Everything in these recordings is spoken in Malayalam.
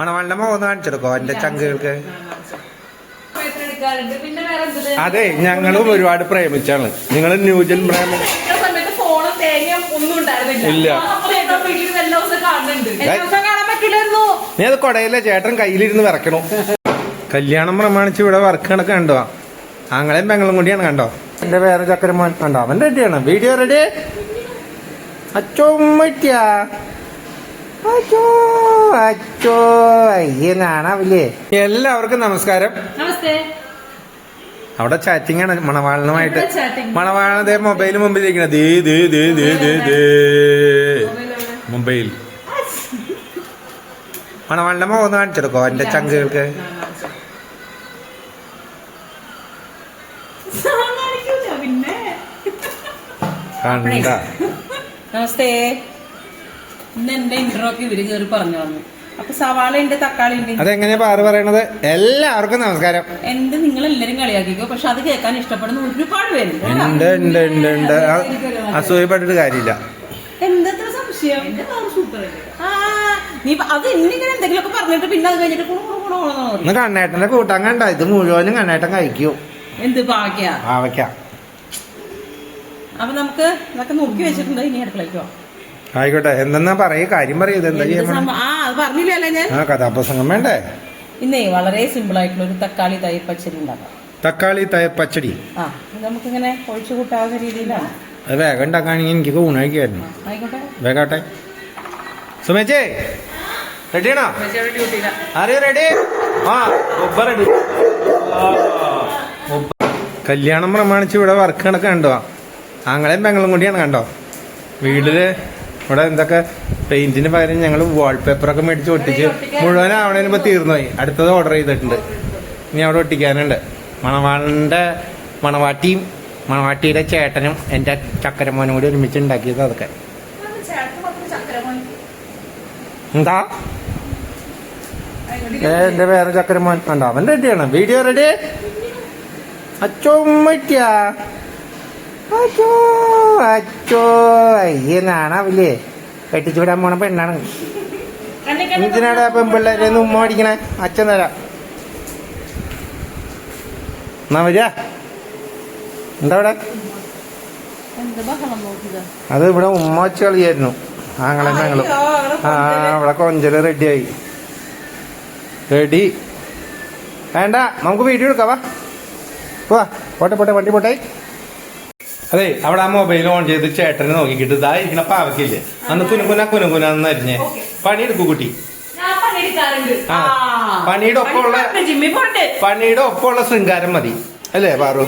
മണവാളിന്റെ മുഖം കാണിച്ചെടുക്കോ? എന്റെ ചങ്കുകൾക്ക്? അതെ ഞങ്ങളും ഒരുപാട് പ്രേമിച്ചാണ്. നിങ്ങൾ ന്യൂജൻ പ്രേമം ഇല്ല. നീ അത് കൊടയില്ല? ചേട്ടൻ കയ്യിലിരുന്ന് വിറക്കണു കല്യാണം പ്രമാണിച്ച് ഇവിടെ വർക്ക് കണക്ക് കണ്ടോ? ആങ്ങളെയും പെങ്ങളും കൂടിയാണ് കണ്ടോ? എന്റെ വേറെ ചക്കരമോൻ കണ്ടോ? അവൻ റെഡിയാണ് വീഡിയോ റെഡി അച്ചോ ഉമ്മറ്റിയ അച്ചോ അച്ചോ അയ്യനാണാവില്ലേ? എല്ലാവർക്കും നമസ്കാരം. അവിടെ ചാറ്റിംഗ് ആണ് മണവാളനുമായിട്ട്. മണവാളനതേ മൊബൈൽ മുമ്പിൽ ഇരിക്കണത് ദേ ദേ ദേ ദേ ദേ ദേ. മൊബൈൽ മണവാളിന്റെ മുഖം കാണിച്ചെടുക്കോ എന്റെ ചങ്കുകൾക്ക്? കണ്ട. നമസ്തേ. ഇന്ന് എന്റെ ഇന്റർവ്യൂക്ക് ഇവർ കയറി പറഞ്ഞു അപ്പൊ സവാള ഉണ്ട് തക്കാളി ഉണ്ട്. അതെങ്ങനെയാ പാറ് പറയണത്? എല്ലാവർക്കും നമസ്കാരം. എന്ത് നിങ്ങൾ എല്ലാരും കളിയാക്കിക്കോ പക്ഷെ അത് കേൾക്കാൻ ഇഷ്ടപ്പെടുന്ന ഒരുപാട് പേരുണ്ട് ഉണ്ട് ഉണ്ട് ഉണ്ട് ഉണ്ട്. ആ- അസൂയപ്പെട്ടിട്ട് കാര്യമില്ല. എന്തത്ര സംശയം? സൂപ്പർ അല്ലേ? ആ നീ അത് എന്തെങ്കിലുമൊക്കെ പറഞ്ഞിട്ട് പിന്നെ അത് കഴിഞ്ഞിട്ട്. ഇന്ന് കണ്ണേട്ടന്റെ കൂട്ടാൻ കണ്ട ഇത് മുഴുവനും കണ്ണേട്ടൻ കഴിക്കൂ. എന്ത് ഭാഗ്യ? ആവയ്ക്ക അപ്പൊ നമുക്ക് ഇതൊക്കെ നോക്കി വെച്ചിട്ടുണ്ട് ഇനി അടുക്കളയ്ക്കോ ആയിക്കോട്ടെ എന്തെന്നാ പറയ കാര്യം പറയൂ ചെയ്യാൻ ആ അത് പറഞ്ഞില്ലല്ലേ ഞാൻ. ആ കഥാപ്രസംഗം വേണ്ടേ? ഇന്നേ വളരെ സിമ്പിൾ ആയിട്ടുള്ള ഒരു തക്കാളി തൈ പച്ചടി ഉണ്ടാക്കാം. തക്കാളി തൈ പച്ചടി? ആ നമുക്കിങ്ങനെ ഒഴിച്ചു കൂട്ടാവുന്ന രീതിയിലാണ്. അത് വേഗം ഉണ്ടാക്കുകയാണെങ്കിൽ എനിക്ക് ഊണ് കഴിക്കുമായിരുന്നു ആയിക്കോട്ടെ. വേഗാട്ടെ. സുമേച്ചേ റെഡിയാണോ? ആരെയോ റെഡി ആ ഒബ്ബ റെഡി കല്യാണം പ്രമാണിച്ച് ഇവിടെ വർക്ക് കണക്ക് കണ്ടോ ആങ്ങളെയും പെങ്ങളും കൂടിയാണ് കണ്ടോ? വീട്ടിൽ ഇവിടെ എന്തൊക്കെ പെയിന്റിന് പകരം ഞങ്ങൾ വാൾപേപ്പറൊക്കെ മേടിച്ച് ഒട്ടിച്ച് മുഴുവൻ ആവണേന് ഇപ്പൊ തീർന്നുപോയി. അടുത്തത് ഓർഡർ ചെയ്തിട്ടുണ്ട്. ഇനി അവിടെ ഒട്ടിക്കാനുണ്ട്. മണവാളിന്റെ മണവാട്ടിയും മണവാട്ടിയുടെ ചേട്ടനും എന്റെ ചക്കരമോനും കൂടി ഒരുമിച്ച് ഉണ്ടാക്കിയത് അതൊക്കെ. എന്താ? എന്റെ വേറെ ചക്കരമോൻ. കണ്ടോ? അവൻ റെഡിയാണ്. വീഡിയോ റെഡി അച്ചോ അച്ചോ കെട്ടിച്ചു വിടാൻ പോണ പെണ്ണാണ്. എന്തിനാടാ പെൺപിള്ളേരെ ഒന്ന് ഉമ്മ അടിക്കണേ അച്ഛൻ തരാം. എന്നാ വരിക. എന്താ ഇവിടെ? അത് ഇവിടെ ഉമ്മ വെച്ച് കളിയായിരുന്നു. ആങ്ങളെ ഞങ്ങളും ആ ഇവിടെ കൊഞ്ചൽ റെഡിയായി. റെഡി. വേണ്ട നമുക്ക് വീഡിയോ എടുക്കാം വാ പോട്ടെ പോട്ടെ വണ്ടി പോട്ടെ. അതെ അവിടെ ആ മൊബൈൽ ഓൺ ചെയ്ത് ചേട്ടനെ നോക്കിക്കിട്ട് ഇതാ ഇരിക്കണ പാവക്കില്ല? അന്ന് കുനുകുന കുനുകുന അരിഞ്ഞേ. പണിയെടുക്കൂ കുട്ടി. ആ പണിയുടെ ഒപ്പമുള്ള പണിയുടെ ഒപ്പമുള്ള ശൃംഗാരം മതി. അല്ലേ പാറു?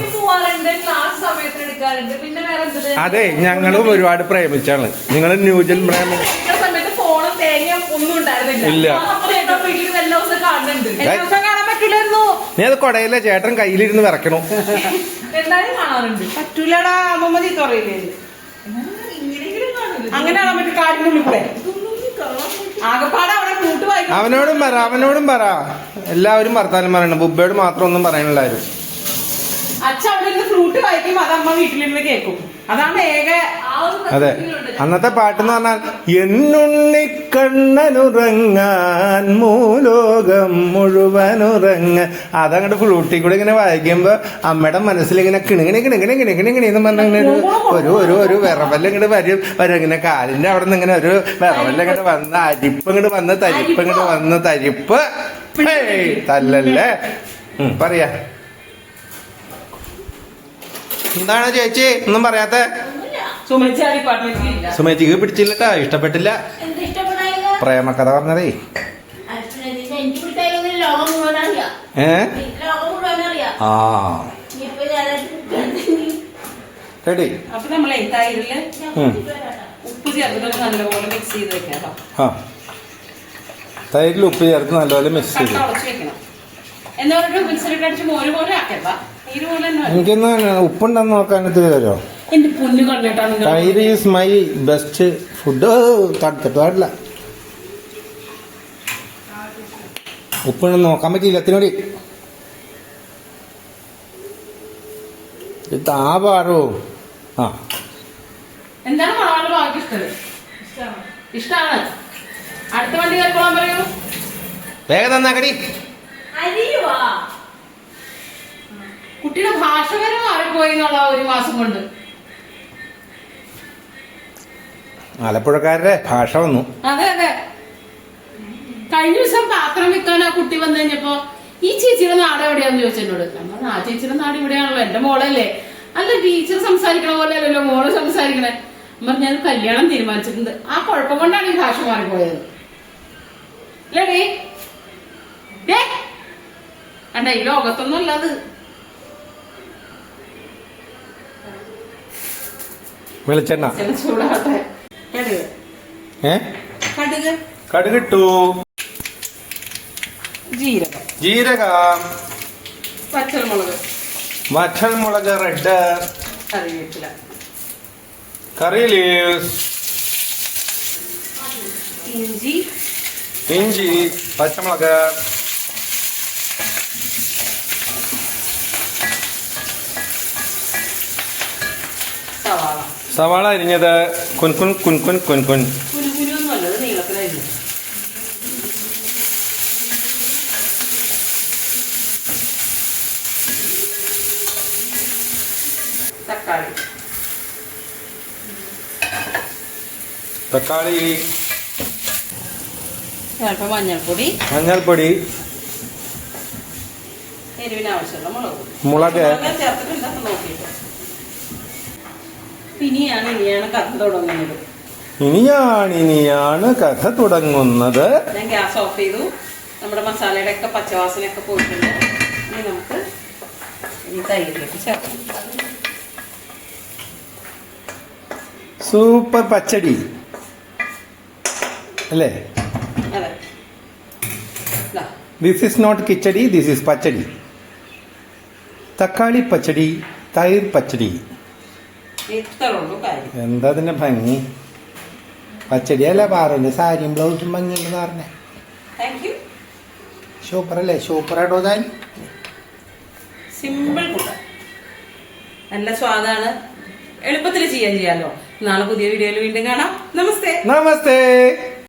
അതെ ഞങ്ങളും ഒരുപാട് പ്രേമിച്ചാണ്. നിങ്ങൾ ന്യൂജൻ പ്രേമം ഇല്ല. നീ അത് കൊടയിലെ ചേട്ടൻ കയ്യിലിരുന്ന് വിറക്കണു പറ്റൂലടാ കാടിനുള്ളിൽ കൂടെ ആകപ്പാടെ അവിടെ കൂട്ട് വായിക്കും. അവനോടും പറ അവനോടും പറ. എല്ലാവരും വർത്താനം പറയണം. ബുബയോട് മാത്രം ഒന്നും പറയണില്ലാരും അച്ഛൻ അവിടെ ഇരുന്ന് ഫ്ലൂട്ട് വായിക്കും അത് അമ്മ വീട്ടിലിരുന്ന് കേൾക്കും. അതാണ് ഏക അതെ. അന്നത്തെ പാട്ടെന്ന് പറഞ്ഞാൽ എന്നുണ്ണിക്കണ്ണനുറങ്ങാൻ മൂലോകം മുഴുവനുറങ്ങ. അതങ്ങോട്ട് ഫ്ലൂട്ടി കൂടെ ഇങ്ങനെ വായിക്കുമ്പോ അമ്മയുടെ മനസ്സിൽ ഇങ്ങനെ കിണിങ്ങനെ കിണിങ്ങനെ കിണിങ്ങനെ കിണി എന്ന് പറഞ്ഞ ഇങ്ങനെ ഒരു ഒരു ഒരു വിറവല്ല ഇങ്ങോട്ട് വരും. വരും ഇങ്ങനെ കാലിന്റെ അവിടെ നിന്ന് ഇങ്ങനെ ഒരു വിറവല്ല ഇങ്ങോട്ട് വന്ന് അരിപ്പ് ഇങ്ങോട്ട് വന്ന് തരിപ്പ് ഇങ്ങോട്ട് വന്ന് തരിപ്പ്. തല്ലല്ലേ? പറയാ. എന്താണ് ചേച്ചി? ഒന്നും പറയാത്ത? സുമേച്ചിക്ക് പിടിച്ചില്ലട്ടാ ഇഷ്ടപ്പെട്ടില്ല? പ്രേമകഥ പറഞ്ഞതേ. ഏ? ആ. റെഡി. അപ്പൊ നമ്മളെ തൈരിൽ ഉപ്പ് ചേർത്തിട്ട് നല്ലപോലെ മിക്സ് ചെയ്ത് വെക്കാം കേട്ടോ. ആ. തൈരിൽ ഉപ്പ് ചേർത്ത് നല്ലപോലെ മിക്സ് ചെയ്ത്. എനിക്കൊന്ന് ഉപ്പുണ്ടെന്ന് നോക്കാൻ ഇത് തരുമോ എന്റെ പൊന്നു നിങ്ങൾ തൈര് ഈസ് മൈ ബെസ്റ്റ് ഫുഡ്. തടുത്തിട്ട് പാടില്ല. ഉപ്പുണ്ടെന്ന് നോക്കാൻ പറ്റിയില്ല എത്തിനോടി ആ. എന്താണ് മണവാൾ ഭാഗ്യം ഇഷ്ടം? ഇഷ്ടമാണ് അടുത്ത വണ്ടി കയറിക്കോളാൻ പറയൂ. വേഗം നന്നാക്കടി കുട്ടിയുടെ ഭാഷ വരെ മാറിപ്പോയി എന്നുള്ള ഒരു മാസം കൊണ്ട്. ആലപ്പുഴക്കാരുടെ ഭാഷ വന്നു. അതെ അതെ. കഴിഞ്ഞ ദിവസം പാത്രം വിൽക്കാൻ ആ കുട്ടി വന്നു കഴിഞ്ഞപ്പോ ഈ ചേച്ചിയുടെ നാട് എവിടെയാന്ന് ചോദിച്ചെന്നോട് നമ്മൾ ആ ചേച്ചിയുടെ നാട് ഇവിടെയാണല്ലോ. എന്റെ മോളല്ലേ. അല്ല ടീച്ചർ സംസാരിക്കണ പോലെ അല്ലല്ലോ. മോൾ സംസാരിക്കണേ. പറഞ്ഞു ഞാൻ കല്യാണം തീരുമാനിച്ചിട്ടുണ്ട്. ആ കുഴപ്പം കൊണ്ടാണ് ഈ ഭാഷ മാറിപ്പോയത്. അല്ലേടി ദേ, കണ്ട ഈ ലോകത്തൊന്നും അല്ലാത് വെളിച്ചെണ്ണ. കടുക് ഏ? കടുക്. കടുകിട്ടു. ജീരകം. ജീരകം. പച്ചമുളക് വറ്റൽമുളക് റെഡ്. കറിവേപ്പില. കറി ലീവ്സ് ഇഞ്ചി. ഇഞ്ചി പച്ചമുളക്. സവാള. സവാള അരിഞ്ഞത് കുൻകുൻ കുൻകുൻ കുൻകുൻ തക്കാളി. തക്കാളി. അല്പം മഞ്ഞൾപ്പൊടി മഞ്ഞൾപ്പൊടി. എരിവിന് ആവശ്യമുള്ള മുളക് മുളക്. ചേർത്തിട്ടുണ്ടെന്ന് നോക്കിയിട്ട്. ഇനിയാണ് ഇനിയാണ് കഥ തുടങ്ങുന്നത്. ഇനിയാണ് ഇനിയാണ് കഥ തുടങ്ങുന്നത്. ഞാൻ ഗ്യാസ് ഓഫ് ചെയ്തു. നമ്മുടെ മസാലയുടെ ഒക്കെ പച്ചവാസനയൊക്കെ പോയിട്ടുണ്ട്. ഇനി നമുക്ക് ഈ തൈരിലേക്ക് ചേർക്കാം. സൂപ്പർ പച്ചടി. അല്ലേ? This is not kichadi this is pachadi. തക്കാളി പച്ചടി തൈർ പച്ചടി. എന്താ തന്നെ ഭംഗി? പച്ചടി അല്ല പാറുണ്ട് സാരിയും ബ്ലൗസും ഭംഗിയുണ്ടെന്ന് പറഞ്ഞേ സൂപ്പർ അല്ലേ? സൂപ്പർ ആയിട്ടോ താൻ സിമ്പിൾ കൂട്ടം നല്ല സ്വാദാണ്. എളുപ്പത്തിൽ ചെയ്യാൻ ചെയ്യാലോ. നാളെ പുതിയ വീഡിയോയിൽ വീണ്ടും കാണാം. നമസ്തേ. നമസ്തേ.